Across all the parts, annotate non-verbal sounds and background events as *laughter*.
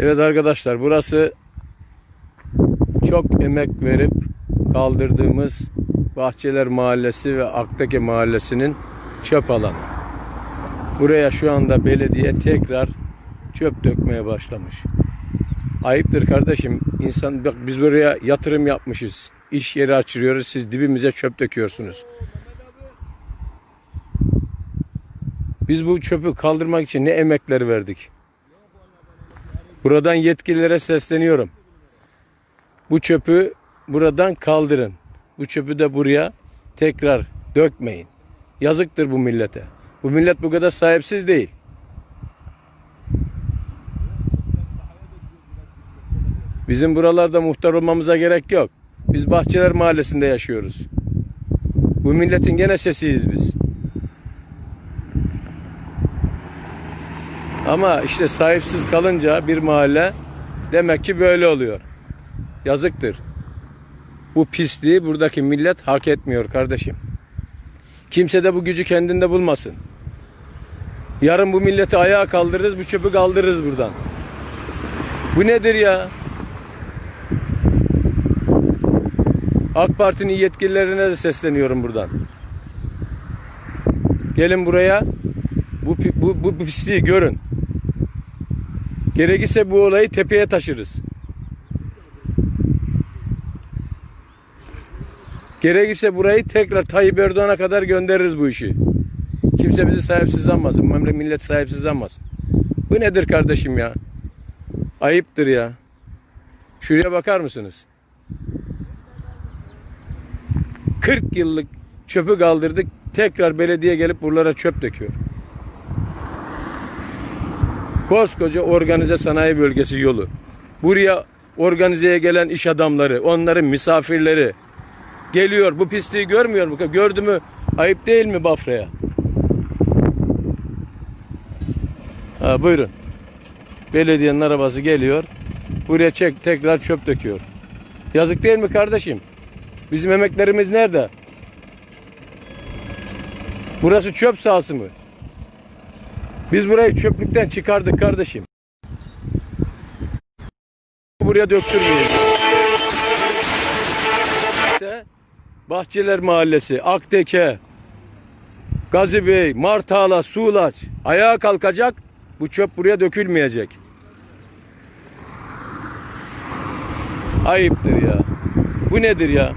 Evet arkadaşlar burası çok emek verip kaldırdığımız Bahçeler Mahallesi ve Akteke Mahallesi'nin çöp alanı. Buraya şu anda belediye tekrar çöp dökmeye başlamış. Ayıptır kardeşim. İnsan bak biz buraya yatırım yapmışız. İş yeri açıyoruz. Siz dibimize çöp döküyorsunuz. Biz bu çöpü kaldırmak için ne emekler verdik. Buradan yetkililere sesleniyorum. Bu çöpü buradan kaldırın. Bu çöpü de buraya tekrar dökmeyin. Yazıktır bu millete. Bu millet bu kadar sahipsiz değil. Bizim buralarda muhtar olmamıza gerek yok. Biz Bahçeler Mahallesi'nde yaşıyoruz. Bu milletin gene sesiyiz biz. Ama işte sahipsiz kalınca bir mahalle demek ki böyle oluyor. Yazıktır. Bu pisliği buradaki millet hak etmiyor kardeşim. Kimse de bu gücü kendinde bulmasın. Yarın bu milleti ayağa kaldırırız, bu çöpü kaldırırız buradan. Bu nedir ya? AK Parti'nin yetkililerine de sesleniyorum buradan. Gelin buraya. Bu, bu, bu pisliği görün. Gerekirse bu olayı tepeye taşırız. Gerekirse burayı tekrar Tayyip Erdoğan'a kadar göndeririz bu işi. Kimse bizi sahipsiz sanmasın. Memleket millet sahipsiz sanmasın. Bu nedir kardeşim ya? Ayıptır ya. Şuraya bakar mısınız? 40 yıllık çöpü kaldırdık. Tekrar belediye gelip buralara çöp döküyor. Koskoca organize sanayi bölgesi yolu. Buraya organizeye gelen iş adamları, onların misafirleri geliyor. Bu pisliği görmüyor mu? Gördü mü? Ayıp değil mi Bafra'ya? Ha, buyurun. Belediyenin arabası geliyor. Buraya çek, tekrar çöp döküyor. Yazık değil mi kardeşim? Bizim emeklerimiz nerede? Burası çöp sahası mı? Biz burayı çöplükten çıkardık kardeşim. Buraya döktürmeyiz. İşte Bahçeler Mahallesi, Akteke, Gazi Bey, Martağla, Suğlaç ayağa kalkacak. Bu çöp buraya dökülmeyecek. Ayıptır ya. Bu nedir ya?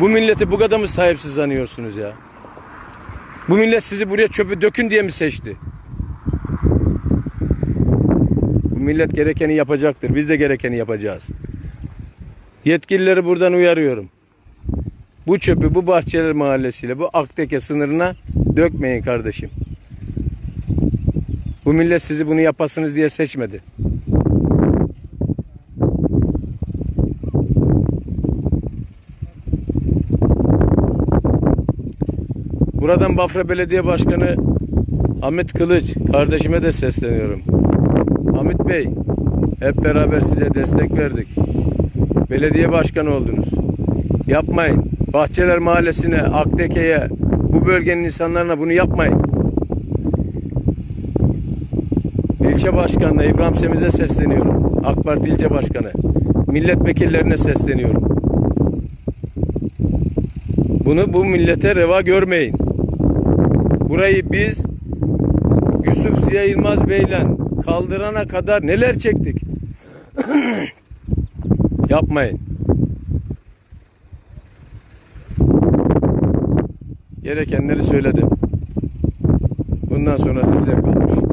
Bu milleti bu kadar mı sahipsiz sanıyorsunuz ya? Bu millet sizi buraya çöpü dökün diye mi seçti? Bu millet gerekeni yapacaktır. Biz de gerekeni yapacağız. Yetkilileri buradan uyarıyorum. Bu çöpü bu Bahçeler Mahallesi'yle bu Akteke sınırına dökmeyin kardeşim. Bu millet sizi bunu yapasınız diye seçmedi. Buradan Bafra Belediye Başkanı Ahmet Kılıç kardeşime de sesleniyorum. Hamit Bey hep beraber size destek verdik. Belediye başkanı oldunuz. Yapmayın. Bahçeler Mahallesi'ne, Akteke'ye, bu bölgenin insanlarına bunu yapmayın. ilçe başkanına İbrahim Semiz'e sesleniyorum. AK Parti ilçe başkanı. Milletvekillerine sesleniyorum. Bunu bu millete reva görmeyin. Burayı biz Yusuf Ziya Yılmaz Bey'le kaldırana kadar neler çektik. *coughs* Yapmayın. Gerekenleri söyledim. Bundan sonra size kalmış.